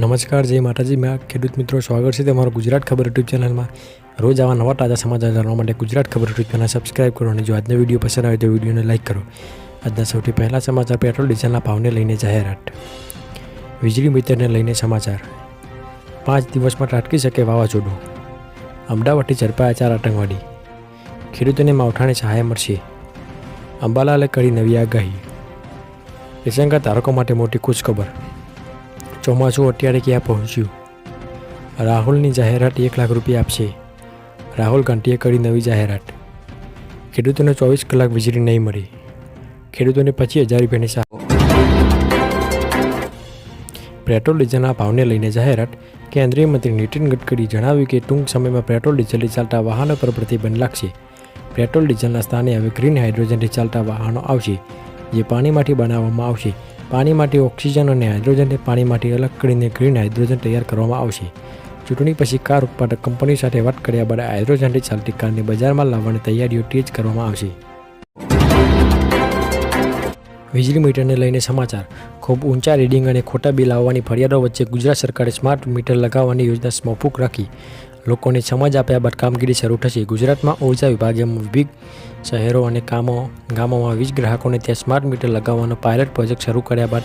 નમસ્કાર, જય માતાજી. મેં ખેડૂત મિત્રો સ્વાગત છે તમારું ગુજરાત ખબર યુટ્યુબ ચેનલમાં. રોજ આવા નવા તાજા સમાચાર જાણવા માટે ગુજરાત ખબર યુટ્યુબ ચેનલ સબસ્ક્રાઇબ કરો અને જો આજનો વીડિયો પસંદ આવે તો વિડીયોને લાઇક કરો. આજના સૌથી પહેલાં સમાચાર પેટ્રોલ, ડીઝલના ભાવને લઈને જાહેરાત. વીજળી મીટરને લઈને સમાચાર. પાંચ દિવસમાં ત્રાટકી શકે વાવાઝોડું. અમદાવાદથી ઝડપાયા ચાર આતંકવાદી. ખેડૂતોને માવઠાને સહાય મળશે. અંબાલાલે કરી નવી આગાહી. રેશનકાર્ડ ધારકો માટે મોટી ખુશખબર. ચોમાસું અત્યારે ક્યાં પહોંચ્યું? રાહુલની જાહેરાત એક લાખ રૂપિયા આપશે. રાહુલ ગાંધીએ કરી નવી જાહેરાત. ખેડૂતોને ચોવીસ કલાક વીજળી નહીં મળી. ખેડૂતોને પચીસ હજાર રૂપિયાની સહાય પેટ્રોલ ડીઝલના ભાવને લઈને જાહેરાત. કેન્દ્રીય મંત્રી નીતિન ગડકરી જણાવ્યું કે ટૂંક સમયમાં પેટ્રોલ ડીઝલથી ચાલતા વાહનો પર પ્રતિબંધ લાગશે. પેટ્રોલ ડીઝલના સ્થાને હવે ગ્રીન હાઇડ્રોજનથી ચાલતા વાહનો આવશે, જે પાણીમાંથી બનાવવામાં આવશે. પાણીમાંથી ઓક્સિજન અને હાઇડ્રોજનને પાણીમાંથી અલગ કરીને ગ્રીન હાઇડ્રોજન તૈયાર કરવામાં આવશે. ચૂંટણી પછી કાર ઉત્પાદક કંપની સાથે વાત કર્યા બાદ હાઇડ્રોજનથી ચાલતી કારને બજારમાં લાવવાની તૈયારીઓ તેજ કરવામાં આવશે. વીજળી મીટરને લઈને સમાચાર. ખૂબ ઊંચા રીડિંગ અને ખોટા બિલ આવવાની ફરિયાદો વચ્ચે ગુજરાત સરકારે સ્માર્ટ મીટર લગાવવાની યોજના મોકૂફ રાખી. લોકોને સમજ આપ્યા બાદ કામગીરી શરૂ થશે. ગુજરાતમાં ઊર્જા વિભાગે વિવિધ શહેરો અને કામો, ગામોમાં વીજ ગ્રાહકોને ત્યાં સ્માર્ટ મીટર લગાવવાનો પાયલટ પ્રોજેક્ટ શરૂ કર્યા બાદ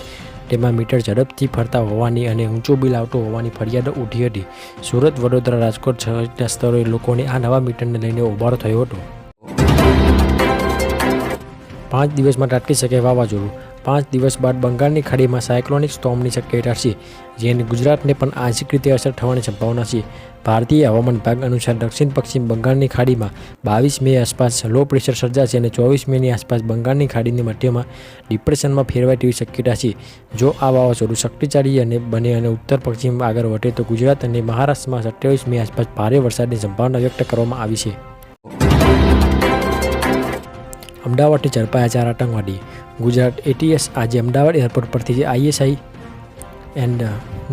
તેમાં મીટર ઝડપથી ફરતા હોવાની અને ઊંચું બિલ આવતું હોવાની ફરિયાદો ઉઠી હતી. સુરત, વડોદરા, રાજકોટ સહિતના સ્થળોએ લોકોને આ નવા મીટરને લઈને ઉભારો થયો હતો. પાંચ દિવસમાં ટાટકી શકે વાવાઝોડું. પાંચ દિવસ બાદ બંગાળની ખાડીમાં સાયક્લોનિક સ્ટોમની શક્યતા છે જેની ગુજરાતને પણ આંશિક રીતે અસર થવાની સંભાવના છે. ભારતીય હવામાન વિભાગ અનુસાર દક્ષિણ પશ્ચિમ બંગાળની ખાડીમાં બાવીસ મે આસપાસ લો પ્રેશર સર્જાશે અને ચોવીસ મેની આસપાસ બંગાળની ખાડીની મધ્યમાં ડિપ્રેશનમાં ફેરવાય તેવી શક્યતા છે. જો આ વાવાઝોડું શક્તિશાળી અને બને અને ઉત્તર પશ્ચિમ આગળ વધે તો ગુજરાત અને મહારાષ્ટ્રમાં સત્યાવીસ મે આસપાસ ભારે વરસાદની સંભાવના વ્યક્ત કરવામાં આવી છે. અમદાવાદથી ઝડપાયા ચાર આતંકવાદી. ગુજરાત એટીએસ આજે અમદાવાદ એરપોર્ટ પરથી જે આઈએસઆઈ એન્ડ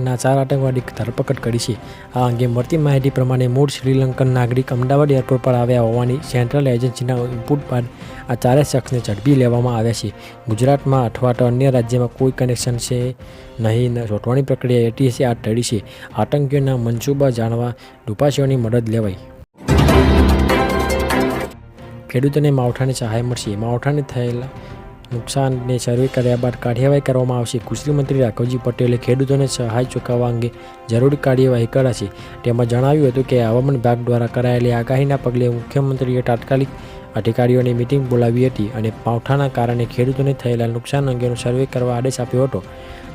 ના ચાર આતંકવાદી ધરપકડ કરી છે. આ અંગે મળતી માહિતી પ્રમાણે મૂળ શ્રીલંકન નાગરિક અમદાવાદ એરપોર્ટ પર આવ્યા હોવાની સેન્ટ્રલ એજન્સીના ઇનપુટ બાદ આ ચારેય શખ્સને ઝડપી લેવામાં આવ્યા છે. ગુજરાતમાં અથવા તો અન્ય રાજ્યમાં કોઈ કનેક્શન છે નહીં શોધવાની પ્રક્રિયા એટીએસે હાથ ધરી છે. આતંકીઓના મનસૂબા જાણવા દુપાસીઓની મદદ લેવાઈ. ખેડૂતોને માવઠાની સહાય મળશે. માવઠાને થયેલા નુકસાનને સર્વે કર્યા બાદ કાર્યવાહી કરવામાં આવશે. કૃષિ મંત્રી રાઘવજી પટેલે ખેડૂતોને સહાય ચૂકવવા અંગે જરૂરી કાર્યવાહી કરાશે તેમાં જણાવ્યું હતું કે હવામાન વિભાગ દ્વારા કરાયેલી આગાહીના પગલે મુખ્યમંત્રીએ તાત્કાલિક અધિકારીઓની મિટિંગ બોલાવી હતી અને માવઠાના કારણે ખેડૂતોને થયેલા નુકસાન અંગેનો સર્વે કરવા આદેશ આપ્યો હતો.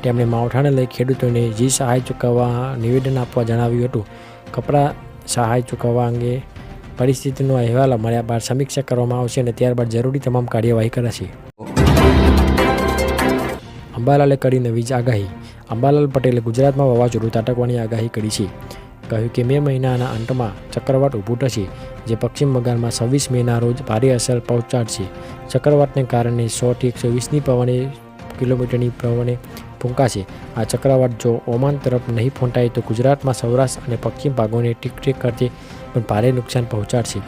તેમણે માવઠાને લઈ ખેડૂતોને જે સહાય ચૂકવવા નિવેદન આપવા જણાવ્યું હતું. કપરા સહાય ચૂકવવા અંગે પરિસ્થિતિનો અહેવાલ મળ્યા બાદ સમીક્ષા કરવામાં આવશે અને ત્યારબાદ જરૂરી તમામ કાર્યવાહી કરાશે. અંબાલાલે કરી નવી જ આગાહી. અંબાલાલ પટેલે ગુજરાતમાં વાવાઝોડું ત્રાટકવાની આગાહી કરી છે. કહ્યું કે મે મહિનાના અંતમાં ચક્રવાત ઊભું થશે, જે પશ્ચિમ બંગાળમાં છવ્વીસ મેના રોજ ભારે અસર પહોંચાડશે. ચક્રવાતને કારણે સોથી એકસો વીસની પવને, કિલોમીટરની પવને ફૂંકાશે. આ ચક્રવાત જો ઓમાન તરફ નહીં ફૂંટાય તો ગુજરાતમાં સૌરાષ્ટ્ર અને પશ્ચિમ ભાગોને ટીક ટીક કરતી પણ ભારે નુકસાન પહોંચાડશે.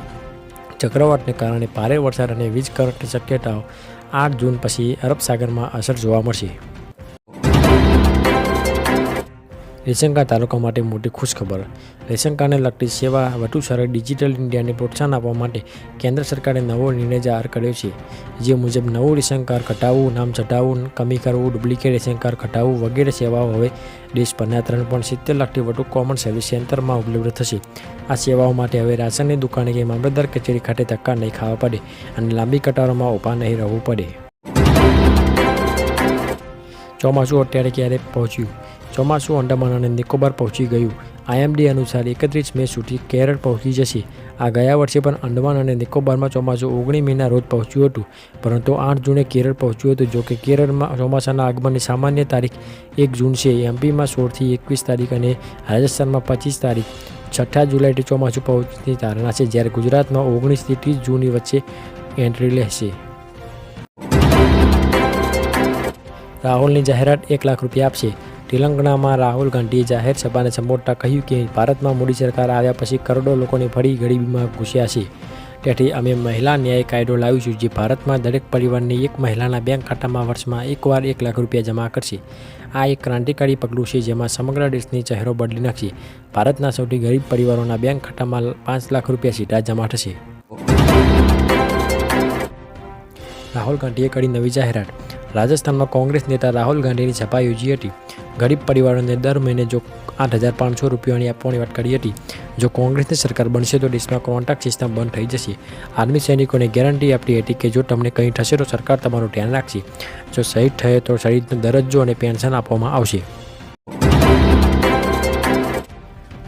ચક્રવાતને કારણે ભારે વરસાદ અને વીજ કરંટની શક્યતાઓ આઠ જૂન પછી અરબ સાગરમાં અસર જોવા મળશે. રેશન કાર્ડ ધારકો માટે મોટી ખુશખબર. રેશન કાર્ડને લગતી સેવા વધુ સરળ ડિજિટલ ઇન્ડિયાને પ્રોત્સાહન આપવા માટે કેન્દ્ર સરકારે નવો નિર્ણય જાહેર કર્યો છે. જે મુજબ નવું રેશન કાર્ડ ઘટાડવું નામ ચઢાવવું, કમી કરવું, ડુપ્લિકેટ રેશન કાર્ડ ઘટાડવું વગેરે સેવાઓ હવે દેશભરના ત્રણ પોઈન્ટ સિત્તેર લાખથી વધુ કોમન સર્વિસ સેન્ટરમાં ઉપલબ્ધ થશે. આ સેવાઓ માટે હવે રાશનની દુકાને કે મામલતદાર કચેરી ખાતે ધક્કા નહીં ખાવા પડે અને લાંબી કટારોમાં ઊભા નહીં રહેવું પડે. ચોમાસું અત્યારે ક્યારે પહોંચ્યું? ચોમાસું અંડમાન અને નિકોબાર પહોંચી ગયું. આઈએમડી અનુસાર એકત્રીસ મે સુધી કેરળ પહોંચી જશે. આ ગયા વર્ષે પણ અંડમાન અને નિકોબારમાં ચોમાસું ઓગણીસ મેના રોજ પહોંચ્યું હતું. પરંતુ આઠ જૂને કેરળ પહોંચ્યું હતું, જોકે કેરળમાં ચોમાસાના આગમનની સામાન્ય તારીખ એક જૂન છે. એમપીમાં સોળથી એકવીસ તારીખ અને રાજસ્થાનમાં પચીસ તારીખ. છઠ્ઠા જુલાઈથી ચોમાસું પહોંચની ધારણા છે, જ્યારે ગુજરાતમાં ઓગણીસથી ત્રીસ જૂનની વચ્ચે એન્ટ્રી લેશે. રાહુલની જાહેરાત એક લાખ રૂપિયા આપશે. તેલંગણામાં રાહુલ ગાંધીએ જાહેર સભાને સંબોધતા કહ્યું કે ભારતમાં મોદી સરકાર આવ્યા પછી કરોડો લોકોને ફરી ગરીબીમાં ઘૂસ્યા છે. તેથી અમે મહિલા ન્યાય કાયદો લાવીશું જે ભારતમાં દરેક પરિવારની એક મહિલાના બેંક ખાતામાં વર્ષમાં એકવાર એક લાખ રૂપિયા જમા કરશે. આ એક ક્રાંતિકારી પગલું છે જેમાં સમગ્ર દેશની ચહેરો બદલી નાખશે. ભારતના સૌથી ગરીબ પરિવારોના બેંક ખાતામાં પાંચ લાખ રૂપિયા સીધા જમા થશે. રાહુલ ગાંધીએ કરી નવી જાહેરાત. રાજસ્થાનમાં કોંગ્રેસ નેતા રાહુલ ગાંધીની સભા યોજી હતી. ગરીબ પરિવારોને દર મહિને જો આઠ હજાર પાંચસો રૂપિયાની આપવાની વાત કરી હતી. જો કોંગ્રેસની સરકાર બનશે તો દેશમાં કોન્ટ્રાક્ટ સિસ્ટમ બંધ થઈ જશે. આર્મી સૈનિકોને ગેરંટી આપી હતી કે જો તમને કંઈ થશે તો સરકાર તમારું ધ્યાન રાખશે. જો શહીદ થયે તો શહીદનો દરજ્જો અને પેન્શન આપવામાં આવશે.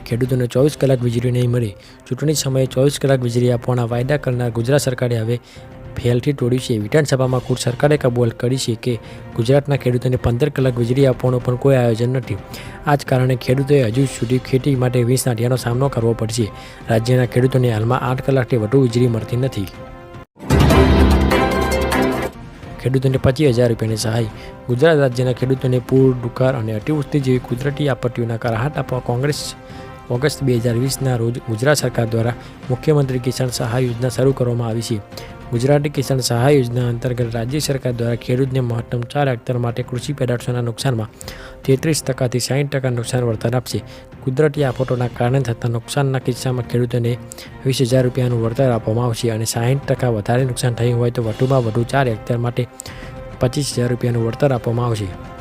ખેડૂતોને ચોવીસ કલાક વીજળી નહીં મળે. ચૂંટણી સમયે ચોવીસ કલાક વીજળી આપવાના વાયદા કરનાર ગુજરાત સરકારે હવે ફેલથી તોડ્યું છે. વિધાનસભામાં ખુદ સરકારે કબૂલ કરી છે કે ગુજરાતના ખેડૂતોને પંદર કલાક વીજળી આપવાનું પણ કોઈ આયોજન નથી. આ જ કારણે ખેડૂતોએ હજુ સુધી ખેતી માટે વીસ નાટિયાનો સામનો કરવો પડશે. રાજ્યના ખેડૂતોને હાલમાં આઠ કલાકથી વધુ વીજળી મળતી નથી. ખેડૂતોને પચીસ હજાર રૂપિયાની સહાય. ગુજરાત રાજ્યના ખેડૂતોને પૂર, દુકાળ અને અતિવૃષ્ટિ જેવી કુદરતી આપત્તિઓના રાહત આપવા કોંગ્રેસ ઓગસ્ટ બે હજાર વીસના રોજ ગુજરાત સરકાર દ્વારા મુખ્યમંત્રી કિસાન સહાય યોજના શરૂ કરવામાં આવી છે. ગુજરાતી કિસાન સહાય યોજના અંતર્ગત રાજ્ય સરકાર દ્વારા ખેડૂતને મહત્તમ ચાર હેક્ટર માટે કૃષિ પેદાશોના નુકસાનમાં તેત્રીસ ટકાથી સાઠ ટકા નુકસાન વળતર આપશે. કુદરતી આફતોના કારણે થતા નુકસાનના કિસ્સામાં ખેડૂતોને વીસ હજાર રૂપિયાનું વળતર આપવામાં આવશે અને સાઠ ટકા વધારે નુકસાન થયું હોય તો વધુમાં વધુ ચાર હેક્ટર માટે પચીસ હજાર રૂપિયાનું વળતર આપવામાં આવશે.